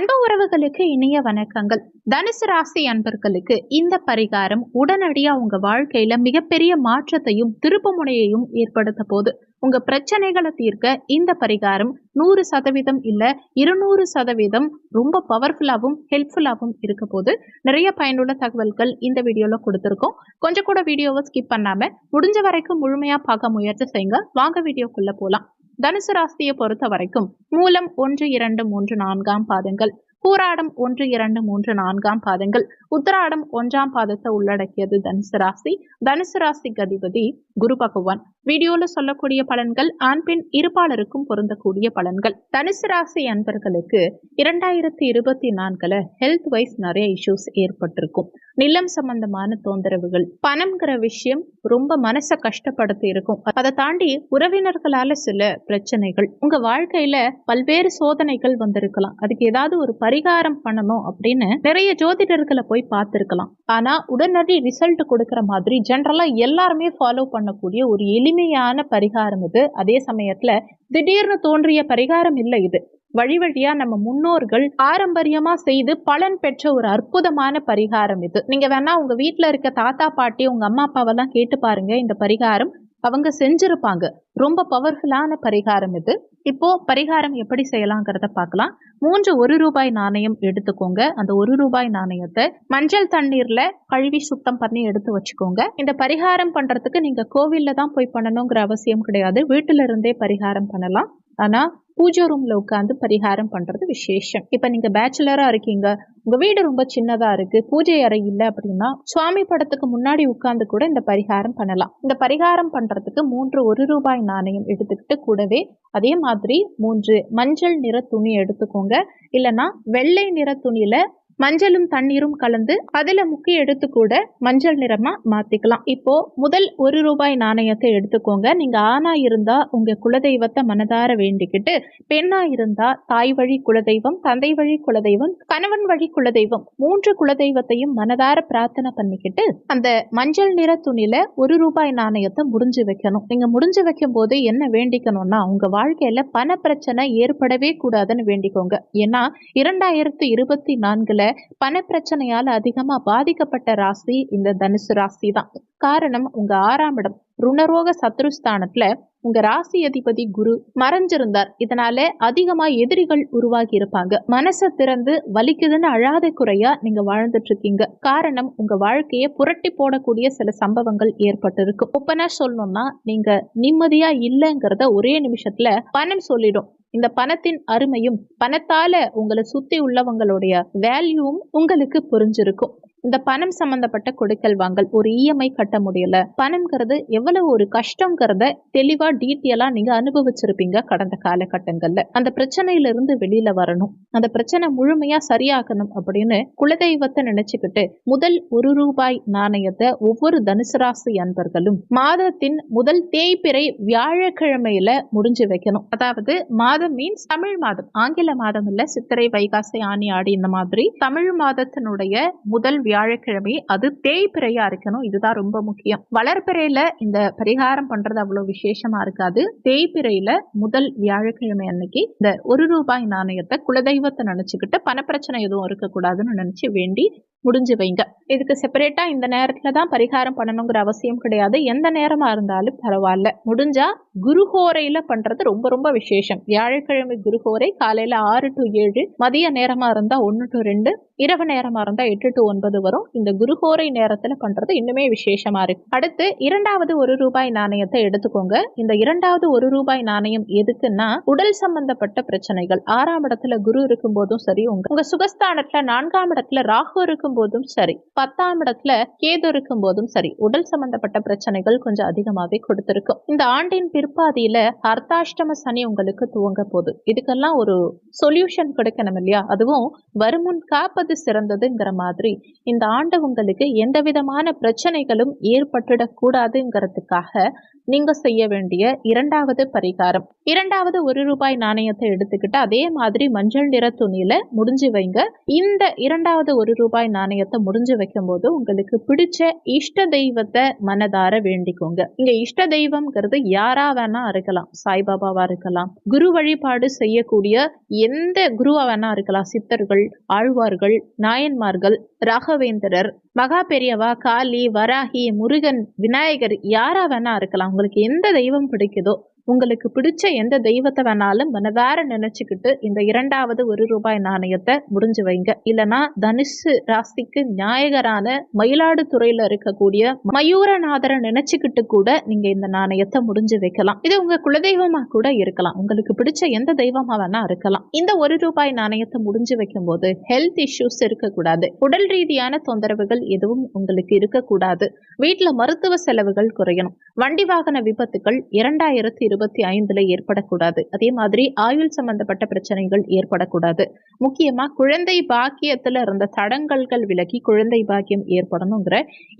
அன்பு உறவுகளுக்கு இனிய வணக்கங்கள். தனுசு ராசி அன்பர்களுக்கு இந்த பரிகாரம் உடனடியா உங்க வாழ்க்கையில மிகப்பெரிய மாற்றத்தையும் திருப்புமுனையையும் ஏற்படுத்த போது உங்க பிரச்சனைகளை தீர்க்க இந்த பரிகாரம் நூறு சதவீதம் இல்ல இருநூறு சதவீதம் ரொம்ப பவர்ஃபுல்லாகவும் ஹெல்ப்ஃபுல்லாகவும் இருக்க போது நிறைய பயனுள்ள தகவல்கள் இந்த வீடியோல கொடுத்துருக்கோம். கொஞ்சம் கூட வீடியோவை ஸ்கிப் பண்ணாம முடிஞ்ச வரைக்கும் முழுமையா பார்க்க முயற்சி செய்யுங்க. வாங்க வீடியோக்குள்ள போலாம். தனுசு ராசியை பொறுத்த வரைக்கும் மூலம் ஒன்று இரண்டு மூன்று நான்காம் பாதங்கள். பூராடம் ஒன்று இரண்டு மூன்று நான்காம் பாதங்கள். உத்தராடம் ஒன்றாம் பாதத்தை உள்ளடக்கியது தனுசு ராசி. தனுசு ராசிக்கு அதிபதி குரு பகவான். வீடியோல சொல்லக்கூடிய பலன்கள் ஆண் பெண் இருப்பாளருக்கும் பொருந்தக்கூடிய பலன்கள். தனுசு ராசி அன்பர்களுக்கு இரண்டாயிரத்தி இருபத்தி நான்குல ஹெல்த் வைஸ் நிறைய இஷ்யூஸ் ஏற்பட்டிருக்கும். நிலம் சம்பந்தமான தொந்தரவுகள் பணம்ங்கிற விஷயம் ரொம்ப மனசை கஷ்டப்படுத்தி இருக்கும். அதை தாண்டி உறவினர்களால சில பிரச்சனைகள் உங்க வாழ்க்கையில பல்வேறு சோதனைகள் வந்திருக்கலாம். அதுக்கு ஏதாவது ஒரு பரிகாரம் பண்ணணும் அப்படின்னு நிறைய ஜோதிடர்களை போய் பார்த்துருக்கலாம். ஆனா உடனடி ரிசல்ட் கொடுக்கிற மாதிரி ஜென்ரலா எல்லாருமே ஃபாலோ பண்ணக்கூடிய ஒரு எளிமையான பரிகாரம் இது. அதே சமயத்துல திடீர்னு தோன்றிய பரிகாரம் இல்லை இது. வழி வழியா நம்ம முன்னோர்கள் பாரம்பரியமா செய்து பலன் பெற்ற ஒரு அற்புதமான பரிகாரம் இது. நீங்க வேணா உங்க வீட்டுல இருக்க தாத்தா பாட்டி உங்க அம்மா அப்பாவெல்லாம் கேட்டு பாருங்க இந்த பரிகாரம். அவங்க செஞ்சிருப்பாங்க. ரொம்ப பவர்ஃபுல்லான பரிகாரம் இது. இப்போ பரிகாரம் எப்படி செய்யலாங்கிறத பார்க்கலாம். மூன்று ஒரு ரூபாய் நாணயம் எடுத்துக்கோங்க. அந்த ஒரு ரூபாய் நாணயத்தை மஞ்சள் தண்ணீர்ல கழுவி சுத்தம் பண்ணி எடுத்து வச்சுக்கோங்க. இந்த பரிகாரம் பண்றதுக்கு நீங்க கோவில்ல தான் போய் பண்ணணுங்கிற அவசியம் கிடையாது. வீட்டுல இருந்தே பரிகாரம் பண்ணலாம். ஆனா பூஜை ரூம்ல உட்காந்து பரிகாரம் பண்றது விசேஷம். இப்ப நீங்க பேச்சுலரா இருக்கீங்க உங்க வீடு ரொம்ப சின்னதா இருக்கு பூஜை அறை இல்லை அப்படின்னா சுவாமி படத்துக்கு முன்னாடி உட்காந்து கூட இந்த பரிகாரம் பண்ணலாம். இந்த பரிகாரம் பண்றதுக்கு மூன்று ஒரு ரூபாய் நாணயம் எடுத்துக்கிட்டு கூடவே அதே மாதிரி மூன்று மஞ்சள் நிற துணி எடுத்துக்கோங்க. இல்லைன்னா வெள்ளை நிற துணியில மஞ்சளும் தண்ணீரும் கலந்து அதில் முக்கி எடுத்து கூட மஞ்சள் நிறமாக மாற்றிக்கலாம் இப்போது முதல் ஒரு ரூபாய் நாணயத்தை எடுத்துக்கோங்க. நீங்கள் ஆணாக இருந்தால் உங்கள் குலதெய்வத்தை மனதார வேண்டிக்கிட்டு பெண்ணாக இருந்தால் தாய் வழி குலதெய்வம் தந்தை வழி குலதெய்வம் கணவன் வழி குலதெய்வம் மூன்று குலதெய்வத்தையும் மனதார பிரார்த்தனை பண்ணிக்கிட்டு அந்த மஞ்சள் நிற துணியில் ஒரு ரூபாய் நாணயத்தை முடிஞ்சு வைக்கணும். நீங்கள் முடிஞ்சு வைக்கும் போது என்ன வேண்டிக்கணும்னா உங்கள் வாழ்க்கையில் பண பிரச்சனை ஏற்படவே கூடாதுன்னு வேண்டிக்கோங்க. ஏன்னா இரண்டாயிரத்தி இருபத்தி நான்கில் பணப்பிரச்சனையால் அதிகமா பாதிக்கப்பட்ட ராசி இந்த தனுசு ராசி தான் காரணம் உங்க ஆறாம் இடம் ருணரோக சத்ருஸ்தானத்துல உங்க ராசி அதிபதி குரு மறைஞ்சிருந்தார். இதனால அதிகமா எதிரிகள் உருவாகி இருப்பாங்க. மனசை திறந்து வலிக்குதுன்னு அழாத குறையா நீங்க வாழ்ந்துட்டு இருக்கீங்க காரணம் உங்க வாழ்க்கையை புரட்டி போடக்கூடிய சில சம்பவங்கள் ஏற்பட்டு இருக்கு ஒப்பனா சொல்லணும்னா நீங்க நிம்மதியா இல்லைங்கிறத ஒரே நிமிஷத்துல பணம் சொல்லிடும். இந்த பணத்தின் அருமையும் பணத்தால உங்களை சுத்தி உள்ளவங்களுடைய வேல்யூவும் உங்களுக்கு புரிஞ்சிருக்கும். இந்த பணம் சம்பந்தப்பட்ட கொடுக்கல் வாங்கல் ஒரு இஎம்ஐ கட்ட முடியல. பணம்ங்கிறது எவ்வளவு ஒரு கஷ்டங்கிறத தெளிவா டீட்டெயிலா நீங்க அனுபவிச்சிருப்பீங்க கடந்த காலகட்டங்கள்ல. அந்த பிரச்சனையில இருந்து வெளியில வரணும். அந்த பிரச்சனை முழுமையா சரியாக்கணும் அப்படின்னு குலதெய்வத்தை நினைச்சுக்கிட்டு முதல் ஒரு ரூபாய் நாணயத்தை ஒவ்வொரு தனுசு ராசி அன்பர்களும் மாதத்தின் முதல் தேய்பிறை வியாழக்கிழமையில முடிஞ்சு வைக்கணும். அதாவது மாதம் மீன்ஸ் தமிழ் மாதம். ஆங்கில மாதம் இல்ல சித்திரை வைகாசி ஆணி ஆடி இந்த மாதிரி தமிழ் மாதத்தினுடைய முதல் வியாழக்கிழமை அது தேய்பிறையா இருக்கணும் இதுதான் ரொம்ப முக்கியம். வளர்பிறையில இந்த பரிகாரம் பண்றது அவ்வளவு விசேஷமா இருக்காது. தேய்பிறையில முதல் வியாழக்கிழமை அன்னைக்கு இந்த ஒரு ரூபாய் நாணயத்தை குலதெய்வத்தை நினைச்சுக்கிட்டு பணப்பிரச்சனை எதுவும் இருக்கக்கூடாதுன்னு நினைச்சு வேண்டி முடிஞ்சு வைங்க. இதுக்கு செப்பரேட்டா இந்த நேரத்தில் தான் பரிகாரம் பண்ணணுங்கிற அவசியம் கிடையாது. எந்த நேரமா இருந்தாலும் பரவாயில்ல. முடிஞ்சா குருஹோரையில் பண்றது ரொம்ப ரொம்ப விசேஷம். வியாழக்கிழமை குருஹோரை காலையில ஆறு டு ஏழு மதிய நேரமா இருந்தா ஒன்னு டு ரெண்டு இரவு நேரமா இருந்தா எட்டு டு ஒன்பது வரும். இந்த குருஹோரை நேரத்துல பண்றது இன்னுமே விசேஷமா இருக்கு. அடுத்து இரண்டாவது ஒரு ரூபாய் நாணயத்தை எடுத்துக்கோங்க. இந்த இரண்டாவது ஒரு ரூபாய் நாணயம் எதுக்குன்னா உடல் சம்பந்தப்பட்ட பிரச்சனைகள். ஆறாம் இடத்துல குரு இருக்கும் போதும் சரி உங்க உங்க சுகஸ்தானத்துல நான்காம் இடத்துல ராகு இருக்கும் போதும் சரி. பத்தாம் இடத்துல கேது இருக்கும் போதும் சரி. உடல் சம்பந்தப்பட்ட பிரச்சனைகள் கொஞ்சம் அதிகமாவே கொடுத்திருக்கும் இந்த ஆண்டின் பிற்பாதியில அர்த்தாஷ்டம சனி உங்களுக்கு துவங்க போகுது. இதுக்கெல்லாம் ஒரு சொல்யூஷன் கொடுக்கணும் இல்லையா? அதுவும் வருமுன் காப்பது சிறந்ததுங்கிற மாதிரி இந்த ஆண்டு உங்களுக்கு எந்த விதமான பிரச்சனைகளும் ஏற்பட்டுடக் கூடாதுங்கிறதுக்காக நீங்க செய்ய வேண்டிய இரண்டாவது பரிகாரம். இரண்டாவது ஒரு ரூபாய் நாணயத்தை எடுத்துக்கிட்டு அதே மாதிரி மஞ்சள் நிற துணியில முடிஞ்சு வைங்க. இந்த இரண்டாவது ஒரு ரூபாய் நாணயத்தை முடிஞ்சு வைக்கும்போது உங்களுக்கு பிடிச்ச இஷ்ட தெய்வத்தை மனதார வேண்டிக்கோங்க. இங்க இஷ்ட தெய்வம்ங்கிறது யாரா வேணா இருக்கலாம். சாய்பாபாவா இருக்கலாம். குரு வழிபாடு செய்யக்கூடிய எந்த குருவா வேணா இருக்கலாம். சித்தர்கள் ஆழ்வார்கள் நாயன்மார்கள் ராகவேந்திரர் மகா பெரியவா காளி வராகி முருகன் விநாயகர் யாரா வேணா இருக்கலாம். உங்களுக்கு எந்த தெய்வம் பிடிக்குதோ உங்களுக்கு பிடிச்ச எந்த தெய்வத்தை வேணாலும் மனதார நினைச்சுக்கிட்டு இந்த இரண்டாவது ஒரு ரூபாய் நாணயத்தை முடிஞ்சு வைங்க. இல்லைன்னா தனுசு ராசிக்கு நாயகரான மயிலாடுதுறையில இருக்கக்கூடிய மயூரநாதரை நினைச்சுக்கிட்டு கூட நீங்க இந்த நாணயத்தை முடிஞ்சு வைக்கலாம். இது உங்க குலதெய்வமா கூட இருக்கலாம். உங்களுக்கு பிடிச்ச எந்த தெய்வமா வேணா இருக்கலாம். இந்த ஒரு ரூபாய் நாணயத்தை முடிஞ்சு வைக்கும் போது ஹெல்த் இஷ்யூஸ் இருக்கக்கூடாது. உடல் ரீதியான தொந்தரவுகள் எதுவும் உங்களுக்கு இருக்கக்கூடாது. வீட்டுல மருத்துவ செலவுகள் குறையணும். வண்டி வாகன விபத்துகள் இரண்டாயிரத்தி இருபத்தி ஐந்துல ஏற்படக்கூடாது. அதே மாதிரி ஆயுள் சம்பந்தப்பட்ட பிரச்சனைகள் ஏற்படக்கூடாது. முக்கியமா குழந்தை பாக்கியத்துல இருந்த தடங்கல்கள் விலகி குழந்தை பாக்கியம் ஏற்படணுங்கிற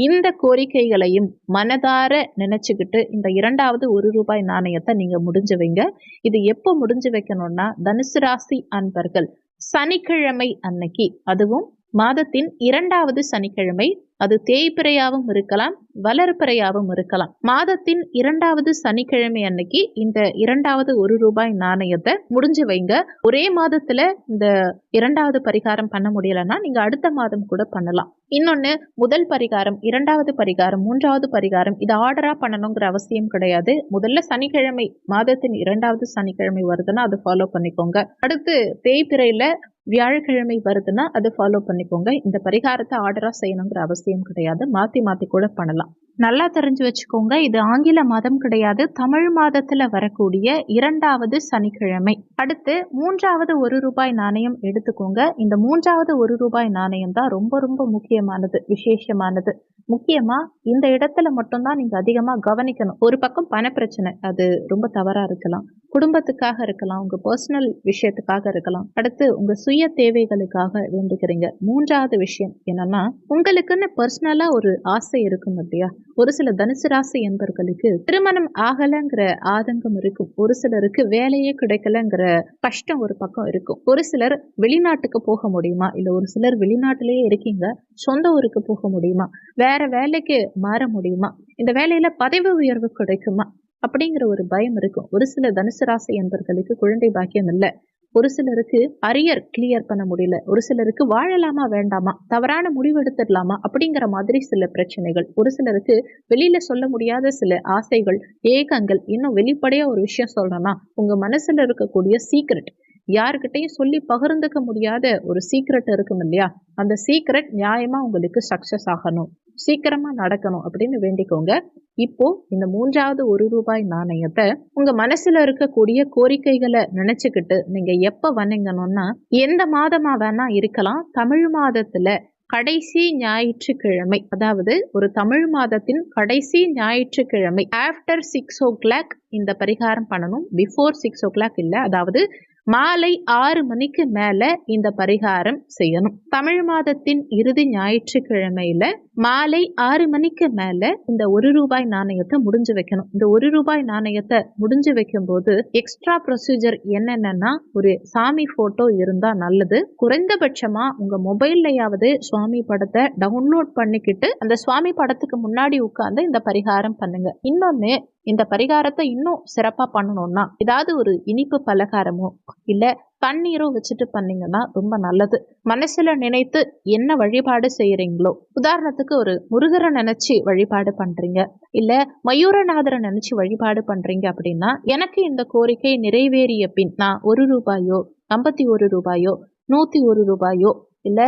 இந்த கோரிக்கைகளையும் மனதார நினைச்சுக்கிட்டு இந்த இரண்டாவது ஒரு ரூபாய் நாணயத்தை நீங்க முடிஞ்சு வைங்க. இது எப்போ முடிஞ்சு வைக்கணும்னா தனுசு ராசி அன்பர்கள் சனிக்கிழமை அன்னைக்கு. அதுவும் மாதத்தின் இரண்டாவது சனிக்கிழமை அது தேய்பிறையாகவும் இருக்கலாம் வளர்ப்பிறையாகவும் இருக்கலாம். மாதத்தின் இரண்டாவது சனிக்கிழமை அன்னைக்கு இந்த இரண்டாவது ஒரு ரூபாய் நாணயத்தை முடிஞ்சு வைங்க. ஒரே மாதத்துல இந்த இரண்டாவது பரிகாரம் பண்ண முடியலன்னா நீங்க அடுத்த மாதம் கூட பண்ணலாம். இன்னொன்னு முதல் பரிகாரம் இரண்டாவது பரிகாரம் மூன்றாவது பரிகாரம் இது ஆர்டரா பண்ணணுங்கிற அவசியம் கிடையாது. முதல்ல சனிக்கிழமை மாதத்தின் இரண்டாவது சனிக்கிழமை வருதுன்னா அதை ஃபாலோ பண்ணிக்கோங்க. அடுத்து தேய்பிறையில வியாழக்கிழமை வருதுன்னா அதை ஃபாலோ பண்ணிக்கோங்க. இந்த பரிகாரத்தை ஆர்டரா செய்யணுங்கிற அவசியம் கிடையாது. மாத்தி மாத்தி கூட பண்ணலாம். நல்லா தெரிஞ்சு வச்சுக்கோங்க இது ஆங்கில மாதம் கிடையாது. தமிழ் மாதத்துல வரக்கூடிய இரண்டாவது சனிக்கிழமை. அடுத்து மூன்றாவது ஒரு ரூபாய் நாணயம் எடுத்துக்கோங்க. இந்த மூன்றாவது ஒரு ரூபாய் நாணயம் தான் ரொம்ப ரொம்ப முக்கியமானது விசேஷமானது. முக்கியமா இந்த இடத்துல மட்டும்தான் நீங்க அதிகமா கவனிக்கணும். ஒரு பக்கம் பண பிரச்சனை அது ரொம்ப தவறா இருக்கலாம். குடும்பத்துக்காக இருக்கலாம் உங்க பர்சனல் விஷயத்துக்காக இருக்கலாம். அடுத்து உங்க சுய தேவைகளுக்காக வேண்டுகிறீங்க. மூன்றாவது விஷயம் என்னன்னா உங்களுக்குன்னு பர்சனலா ஒரு ஆசை இருக்கும் இல்லையா? ஒரு சில தனுசு ராசி என்பர்களுக்கு திருமணம் ஆகலைங்கிற ஆதங்கம் இருக்கும். ஒரு சிலருக்கு வேலையே கிடைக்கலங்கிற கஷ்டம் ஒரு பக்கம் இருக்கும். ஒரு சிலர் வெளிநாட்டுக்கு போக முடியுமா? இல்ல ஒரு சிலர் வெளிநாட்டிலேயே இருக்கீங்க. சொந்த ஊருக்கு போக முடியுமா? வேற வேலைக்கு மாற முடியுமா? இந்த வேலையில பதவி உயர்வு கிடைக்குமா? அப்படிங்கிற ஒரு பயம் இருக்கும். ஒரு சில தனுசு ராசி என்பர்களுக்கு குழந்தை பாக்கியம் இல்லை. ஒரு சிலருக்கு அரியர் கிளியர் பண்ண முடியல. ஒரு சிலருக்கு வாழலாமா வேண்டாமா? தவறான முடிவு எடுத்துடலாமா? அப்படிங்கிற மாதிரி சில பிரச்சனைகள். ஒரு சிலருக்கு வெளியில சொல்ல முடியாத சில ஆசைகள் ஏகங்கள். இன்னும் வெளிப்படையா ஒரு விஷயம் சொல்லணும்னா உங்க மனசுல இருக்கக்கூடிய சீக்ரெட் யாருக்கிட்டையும் சொல்லி பகிர்ந்துக்க முடியாத ஒரு சீக்ரெட் இருக்கும் இல்லையா அந்த சீக்ரெட் நியாயமா உங்களுக்கு சக்சஸ் ஆகணும். சீக்கிரமா நடக்கணும் அப்படின்னு வேண்டிக்கோங்க. இப்போ இந்த மூன்றாவது ஒரு ரூபாய் நாணயத்தை உங்க மனசுல இருக்கக்கூடிய கோரிக்கைகளை நினைச்சுக்கிட்டு நீங்க எப்ப வணங்கணும்னா எந்த மாதமா வேணா இருக்கலாம். தமிழ் மாதத்துல கடைசி ஞாயிற்றுக்கிழமை அதாவது ஒரு தமிழ் மாதத்தின் கடைசி ஞாயிற்றுக்கிழமை ஆஃப்டர் சிக்ஸ் ஓ கிளாக் இந்த பரிகாரம் பண்ணணும். பிஃபோர் சிக்ஸ் ஓ கிளாக் இல்லை அதாவது மாலை ஆறு மணிக்கு மேல இந்த பரிகாரம் செய்யணும். தமிழ் மாதத்தின் இறுதி ஞாயிற்றுக்கிழமையில மாலை ஆறு மணிக்கு மேல இந்த ஒரு ரூபாய் நாணயத்தை முடிஞ்சு வைக்கணும். இந்த ஒரு ரூபாய் நாணயத்தை முடிஞ்சு வைக்கும் போது எக்ஸ்ட்ரா ப்ரொசீஜர் என்னென்னன்னா ஒரு சாமி போட்டோ இருந்தா நல்லது. குறைந்தபட்சமா உங்க மொபைல்லையாவது சுவாமி படத்தை டவுன்லோட் பண்ணிக்கிட்டு அந்த சுவாமி படத்துக்கு முன்னாடி உட்கார்ந்து இந்த பரிகாரம் பண்ணுங்க. இன்னொன்னு இந்த பரிகாரத்தை இன்னும் சிறப்பா பண்ணணும்னா ஏதாவது ஒரு இனிப்பு பலகாரமோ இல்ல தண்ணீரும் வச்சுட்டு பண்ணீங்கன்னா ரொம்ப நல்லது. மனசுல நினைத்து என்ன வழிபாடு செய்யறீங்களோ உதாரணத்துக்கு ஒரு முருகரை நினைச்சு வழிபாடு பண்றீங்க இல்ல மயூரநாதரை நினைச்சு வழிபாடு பண்றீங்க அப்படின்னா எனக்கு இந்த கோரிக்கை நிறைவேறிய பின் நான் ஒரு ரூபாயோ ஐம்பத்தி ஒரு ரூபாயோ நூத்தி ஒரு ரூபாயோ இல்ல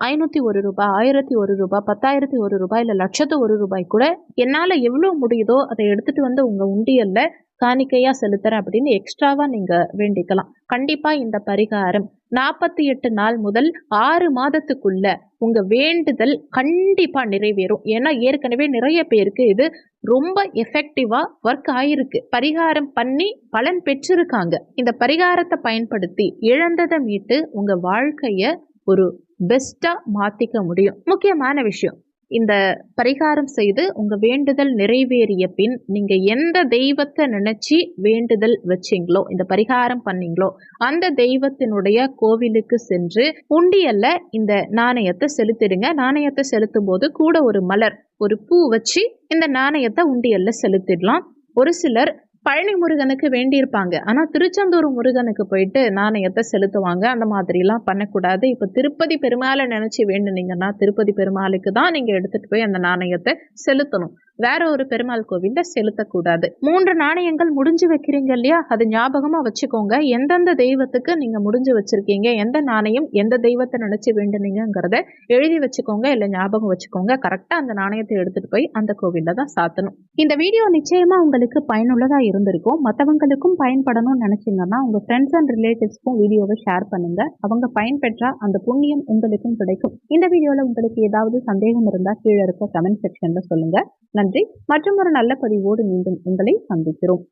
ஐநூத்தி ஒரு ரூபாய் ஆயிரத்தி ஒரு ரூபாய் பத்தாயிரத்தி ஒரு ரூபாய் இல்ல லட்சத்து ஒரு ரூபாய் கூட என்னால எவ்வளவு முடியுதோ அதை எடுத்துட்டு வந்து உங்க உண்டியல்ல காணிக்கையா செலுத்துறேன் அப்படின்னு எக்ஸ்ட்ராவா நீங்க வேண்டிக்கலாம். கண்டிப்பா இந்த பரிகாரம் நாற்பத்தி எட்டு நாள் முதல் ஆறு மாதத்துக்குள்ள உங்க வேண்டுதல் கண்டிப்பா நிறைவேறும். ஏன்னா ஏற்கனவே நிறைய பேருக்கு இது ரொம்ப எஃபெக்டிவா ஒர்க் ஆயிருக்கு. பரிகாரம் பண்ணி பலன் பெற்றிருக்காங்க. இந்த பரிகாரத்தை பயன்படுத்தி இழந்ததை மீட்டு உங்க வாழ்க்கைய ஒரு பெஸ்டா மாத்திக்க முடியும். முக்கியமான விஷயம் இந்த பரிகாரம் செய்து உங்கள் வேண்டுதல் நிறைவேறிய பின் நீங்கள் எந்த தெய்வத்தை நினச்சி வேண்டுதல் வச்சிங்களோ இந்த பரிகாரம் பண்ணீங்களோ அந்த தெய்வத்தினுடைய கோவிலுக்கு சென்று உண்டியல்ல இந்த நாணயத்தை செலுத்திடுங்க. நாணயத்தை செலுத்தும் போது கூட ஒரு மலர் ஒரு பூ வச்சு இந்த நாணயத்தை உண்டியல்ல செலுத்திடலாம். ஒரு சிலர் பழனி முருகனுக்கு வேண்டியிருப்பாங்க. ஆனால் திருச்செந்தூர் முருகனுக்கு போயிட்டு நாணயத்தை செலுத்துவாங்க. அந்த மாதிரிலாம் பண்ணக்கூடாது. இப்போ திருப்பதி பெருமாளை நினச்சி வேண்டுனீங்கன்னா திருப்பதி பெருமாளுக்கு தான் நீங்கள் எடுத்துகிட்டு போய் அந்த நாணயத்தை செலுத்தணும். வேற ஒரு பெருமாள் கோவில்ல செலுத்தக்கூடாது. மூன்று நாணயங்கள் முடிஞ்சு வைக்கிறீங்க இல்லையா? அது ஞாபகமா வச்சுக்கோங்க. எந்தெந்த தெய்வத்துக்கு நீங்க முடிஞ்சு வச்சிருக்கீங்க? எந்த நாணயம் எந்த தெய்வத்தை நினைச்சு வேண்டுனீங்கிறத எழுதி வச்சுக்கோங்க. இல்லை ஞாபகம் வச்சுக்கோங்க. கரெக்டா அந்த நாணயத்தை எடுத்துட்டு போய் அந்த கோவில்ல தான் சாத்தணும். இந்த வீடியோ நிச்சயமா உங்களுக்கு பயனுள்ளதா இருந்திருக்கும். மற்றவங்களுக்கும் பயன்படணும்னு நினைச்சீங்கன்னா உங்க ஃப்ரெண்ட்ஸ் அண்ட் ரிலேட்டிவ்ஸ்க்கும் வீடியோவை ஷேர் பண்ணுங்க. அவங்க பயன்பெற்றா அந்த புண்ணியம் உங்களுக்கும் கிடைக்கும். இந்த வீடியோல உங்களுக்கு ஏதாவது சந்தேகம் இருந்தா கீழே இருக்க கமெண்ட் செக்ஷன்ல சொல்லுங்க. நன்றி. நன்றி. மற்றும் ஒரு நல்ல பதிவோடு மீண்டும் உங்களை சந்திக்கிறோம்.